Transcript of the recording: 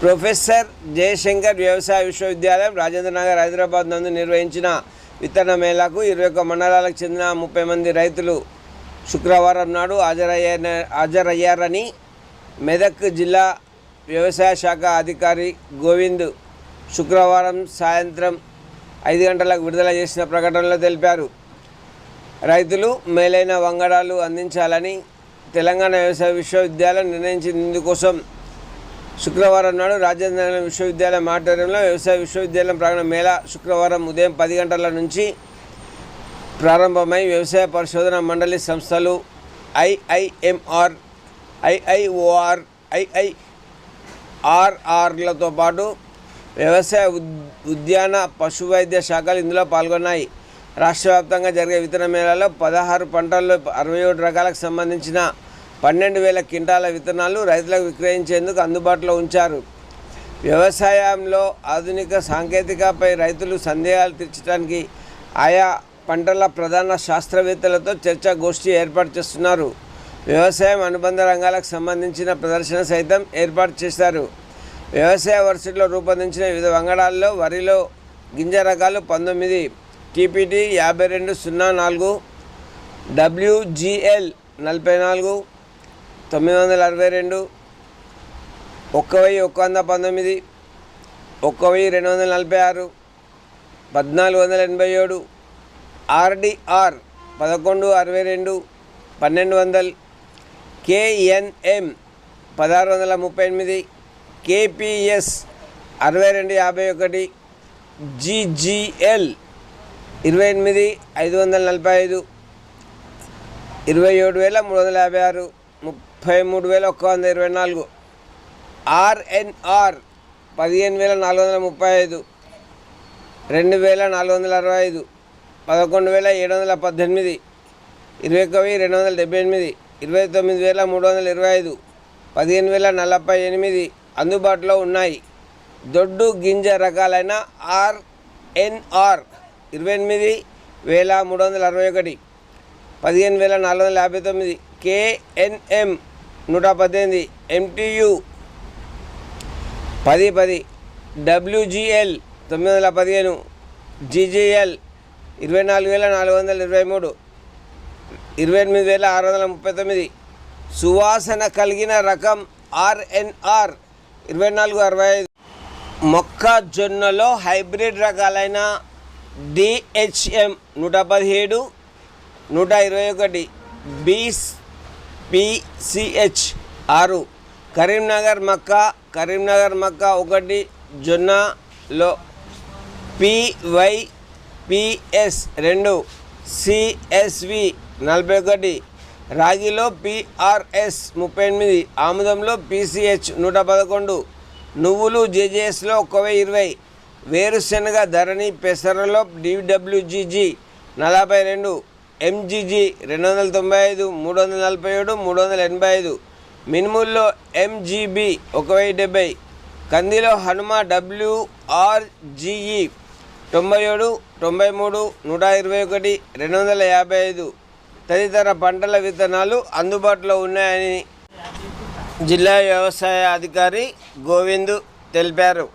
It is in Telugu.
ప్రొఫెసర్ జయశంకర్ వ్యవసాయ విశ్వవిద్యాలయం రాజేంద్ర నగర్ హైదరాబాద్ నందు నిర్వహించిన విత్తన మేళాకు ఇరవై ఒక్క మండలాలకు చెందిన ముప్పై మంది రైతులు శుక్రవారం నాడు హాజరయ్యా హాజరయ్యారని మెదక్ జిల్లా వ్యవసాయ శాఖ అధికారి గోవింద్ శుక్రవారం సాయంత్రం ఐదు గంటలకు విడుదల చేసిన ప్రకటనలో తెలిపారు. రైతులు మేలైన వంగడాలు అందించాలని తెలంగాణ వ్యవసాయ విశ్వవిద్యాలయం నిర్ణయించింది ఇందుకోసం శుక్రవారం నాడు రాజేంద్ర విశ్వవిద్యాలయం ఆడిటోరియంలో వ్యవసాయ విశ్వవిద్యాలయం ప్రాంగణ మేళా శుక్రవారం ఉదయం పది గంటల నుంచి ప్రారంభమై వ్యవసాయ పరిశోధన మండలి సంస్థలు ఐఐఎంఆర్ ఐఐఓఆర్ ఐఐఆర్ఆర్లతో పాటు వ్యవసాయ ఉద్యాన పశు వైద్య శాఖలు ఇందులో పాల్గొన్నాయి. రాష్ట్ర వ్యాప్తంగా జరిగే విత్తన మేళాలో పదహారు పంటల్లో అరవై ఏడు రకాలకు సంబంధించిన పన్నెండు వేల క్వింటాల విత్తనాలు రైతులకు విక్రయించేందుకు అందుబాటులో ఉంచారు. వ్యవసాయంలో ఆధునిక సాంకేతికపై రైతులు సందేహాలు తీర్చడానికి ఆయా పంటల ప్రధాన శాస్త్రవేత్తలతో చర్చా గోష్ఠి ఏర్పాటు చేస్తున్నారు. వ్యవసాయం అనుబంధ రంగాలకు సంబంధించిన ప్రదర్శన సైతం ఏర్పాటు చేశారు. వ్యవసాయ వర్సిటీలో రూపొందించిన వివిధ వంగడాల్లో వరిలో గింజ రకాలు పంతొమ్మిది టీపీటీ యాభై రెండు సున్నా నాలుగు డబ్ల్యూజిఎల్ నలభై నాలుగు తొమ్మిది వందల అరవై రెండు ఒక్క వెయ్యి ఒక్క వంద పంతొమ్మిది ఒక్క వెయ్యి రెండు వందల నలభై ఆరు పద్నాలుగు వందల ఎనభై ఏడు ఆర్డిఆర్ పదకొండు అరవై రెండు పన్నెండు వందలు కేఎన్ఎం పదహారు వందల ముప్పై ఎనిమిది కేపిఎస్ అరవై రెండు యాభై ఒకటి జీజీఎల్ ఇరవై ఎనిమిది ఐదు వందల నలభై ఐదు ఇరవై ఏడు వేల మూడు వందల యాభై ఆరు ముప్పై మూడు వేల ఒక్క వంద ఇరవై నాలుగు. ఆర్ఎన్ఆర్ పదిహేను వేల నాలుగు వందల ముప్పై ఐదు. రెండు వేల నాలుగు వందల అరవై ఐదు. పదకొండు వేల ఏడు వందల పద్దెనిమిది. ఇరవై ఒక వెయ్యి రెండు వందల డెబ్బై ఎనిమిది. ఇరవై తొమ్మిది వేల మూడు వందల ఇరవై ఐదు. పదిహేను వేల నలభై ఎనిమిది అందుబాటులో ఉన్నాయి. దొడ్డు గింజ రకాలైన ఆర్ఎన్ఆర్ ఇరవై ఎనిమిది వేల మూడు వందల అరవై ఒకటి. పదిహేను వేల నాలుగు వందల యాభై తొమ్మిది. కేఎన్ఎం నూట పద్దెనిమిది ఎంటీయు పది పది డబ్ల్యూజిఎల్ తొమ్మిది వందల పదిహేను జీజీఎల్ ఇరవై నాలుగు వేల నాలుగు వందల ఇరవై మూడు ఇరవై ఎనిమిది వేల ఆరు వందల ముప్పై తొమ్మిది సువాసన కలిగిన రకం ఆర్ఎన్ఆర్ ఇరవై నాలుగు అరవై ఐదు. మొక్కజొన్నలో హైబ్రిడ్ రకాలైన డిహెచ్ఎం నూట పదిహేడు నూట ఇరవై ఒకటి బీస్ పిసిహెచ్ ఆరు. కరీంనగర్ మక్క. కరీంనగర్ మక్క ఒకటి జొన్నలో పివై పిఎస్ రెండు. సిఎస్వి నలభై ఒకటి. రాగిలో పిఆర్ఎస్ ముప్పై ఎనిమిది. ఆముదంలో పిసిహెచ్ నూట పదకొండు. నువ్వులు జేజేఎస్లో ఒక వెయ్యి ఇరవై. వేరుశనగ ధరణి పెసరలో డిడబ్ల్యూజీజీ నలభై రెండు. ఎంజీజీ రెండు వందల తొంభై ఐదు మూడు వందల నలభై ఏడు మూడు వందల ఎనభై ఐదు. మినుముల్లో ఎంజీబీ ఒక వెయ్యి డెబ్బై. కందిలో హనుమ డబ్ల్యూఆర్జీఈ తొంభై ఏడు తొంభై మూడు నూట ఇరవై ఒకటి రెండు వందల యాభై ఐదు. తదితర పంటల విత్తనాలు అందుబాటులో ఉన్నాయని జిల్లా వ్యవసాయ అధికారి గోవింద్ తెలిపారు.